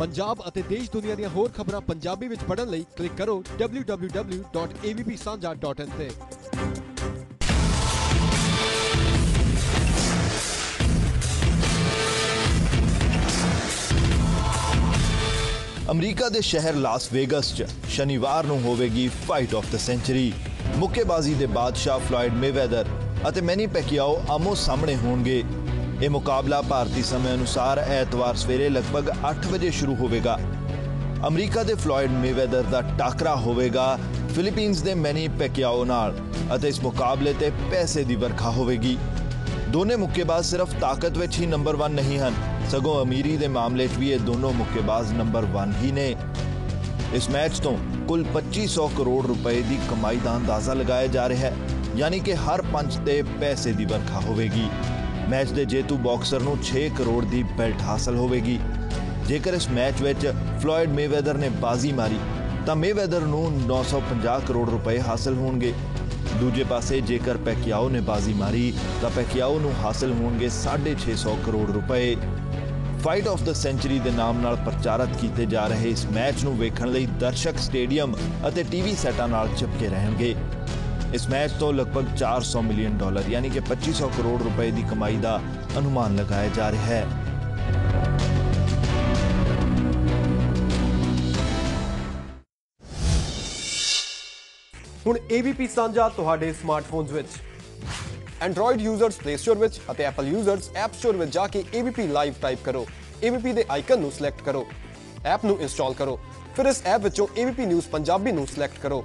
ਪੰਜਾਬ ਅਤੇ ਦੇਸ਼ ਦੁਨੀਆ ਦੀਆਂ ਹੋਰ ਖਬਰਾਂ ਪੰਜਾਬੀ ਵਿੱਚ ਪੜ੍ਹਨ ਲਈ ਕਲਿੱਕ ਕਰੋ www.avpsanja.in ਤੇ। ਅਮਰੀਕਾ ਦੇ ਸ਼ਹਿਰ ਲਾਸ ਵੇਗਸ 'ਚ ਸ਼ਨੀਵਾਰ ਨੂੰ ਹੋਵੇਗੀ ਫਾਈਟ ਆਫ ਦ ਸੈਂਚੁਰੀ ਮੁੱਕੇਬਾਜ਼ੀ ਦੇ ਬਾਦਸ਼ਾਹ ਫਲੋਇਡ ਮੇਵੈਦਰ ਅਤੇ ਮੈਨੀ ਪੈਕਿਆਓ ਆਮੋ ਸਾਹਮਣੇ ਹੋਣਗੇ। ਇਹ ਮੁਕਾਬਲਾ ਭਾਰਤੀ ਸਮੇਂ ਅਨੁਸਾਰ ਐਤਵਾਰ ਸਵੇਰੇ ਲਗਭਗ 8 ਵਜੇ ਸ਼ੁਰੂ ਹੋਵੇਗਾ। ਅਮਰੀਕਾ ਦੇ ਫਲੋਇਡ ਮੇਵੈਦਰ ਦਾ ਟਾਕਰਾ ਹੋਵੇਗਾ ਫਿਲੀਪੀਨਜ਼ ਦੇ ਮੈਨੀ ਪੈਕਿਆਓ ਨਾਲ, ਅਤੇ ਇਸ ਮੁਕਾਬਲੇ ਤੇ ਪੈਸੇ ਦੀ ਵਰਖਾ ਹੋਵੇਗੀ। ਦੋਨੇ ਮੁੱਕੇਬਾਜ਼ ਸਿਰਫ ਤਾਕਤ ਵਿੱਚ ਹੀ ਨੰਬਰ 1 ਨਹੀਂ ਹਨ, ਸਗੋਂ ਅਮੀਰੀ ਦੇ ਮਾਮਲੇ 'ਚ ਵੀ ਇਹ ਦੋਨੋਂ ਮੁੱਕੇਬਾਜ਼ ਨੰਬਰ 1 ਹੀ ਨੇ। ਇਸ ਮੈਚ ਤੋਂ ਕੁੱਲ 2500 ਕਰੋੜ ਰੁਪਏ ਦੀ ਕਮਾਈ ਦਾ ਅੰਦਾਜ਼ਾ ਲਗਾਇਆ ਜਾ ਰਿਹਾ ਹੈ, ਯਾਨੀ ਕਿ ਹਰ ਪੰਚ ਤੇ ਪੈਸੇ ਦੀ ਵਰਖਾ ਹੋਵੇਗੀ। ਮੈਚ ਦੇ ਜੇਤੂ ਬਾਕਸਰ ਨੂੰ 6 ਕਰੋੜ ਦੀ ਬੈਲਟ ਹਾਸਲ ਹੋਵੇਗੀ। ਜੇਕਰ ਇਸ ਮੈਚ ਵਿੱਚ ਫਲੋਇਡ ਮੇਵੈਦਰ ਨੇ ਬਾਜ਼ੀ ਮਾਰੀ, ਤਾਂ ਮੇਵੈਦਰ ਨੂੰ 950 ਕਰੋੜ ਰੁਪਏ ਹਾਸਲ ਹੋਣਗੇ। ਦੂਜੇ ਪਾਸੇ, ਜੇਕਰ ਪੈਕਿਆਓ ਨੇ ਬਾਜ਼ੀ ਮਾਰੀ, ਤਾਂ ਪੈਕਿਆਓ ਨੂੰ ਹਾਸਲ ਹੋਣਗੇ 650 ਕਰੋੜ ਰੁਪਏ। ਫਾਈਟ ਆਫ ਦ ਸੈਂਚੁਰੀ ਦੇ ਨਾਮ ਨਾਲ ਪ੍ਰਚਾਰਿਤ ਕੀਤੇ ਜਾ ਰਹੇ ਇਸ ਮੈਚ ਨੂੰ ਵੇਖਣ ਲਈ ਦਰਸ਼ਕ ਸਟੇਡੀਅਮ ਅਤੇ ਟੀਵੀ ਸੈਟਾਂ ਨਾਲ ਚਿਪਕੇ ਰਹਿਣਗੇ। ਇਸ ਮੈਚ ਤੋਂ ਲਗਭਗ 400 ਮਿਲੀਅਨ ਡਾਲਰ, ਯਾਨੀ ਕਿ 2500 ਕਰੋੜ ਰੁਪਏ ਦੀ ਕਮਾਈ ਦਾ ਅਨੁਮਾਨ ਲਗਾਇਆ ਜਾ ਰਿਹਾ ਹੈ। ਹੁਣ AVP ਸਾਂਝਾ ਤੁਹਾਡੇ ਸਮਾਰਟਫੋਨਸ ਵਿੱਚ। Android ਯੂਜ਼ਰਸ Play Store ਵਿੱਚ ਅਤੇ Apple ਯੂਜ਼ਰਸ App Store ਵਿੱਚ ਜਾ ਕੇ AVP ਲਾਈਵ ਟਾਈਪ ਕਰੋ। AVP ਦੇ ਆਈਕਨ ਨੂੰ ਸਿਲੈਕਟ ਕਰੋ। ਐਪ ਨੂੰ ਇੰਸਟਾਲ ਕਰੋ। ਫਿਰ ਇਸ ਐਪ ਵਿੱਚੋਂ AVP ਨਿਊਜ਼ ਪੰਜਾਬੀ ਨੂੰ ਸਿਲੈਕਟ ਕਰੋ।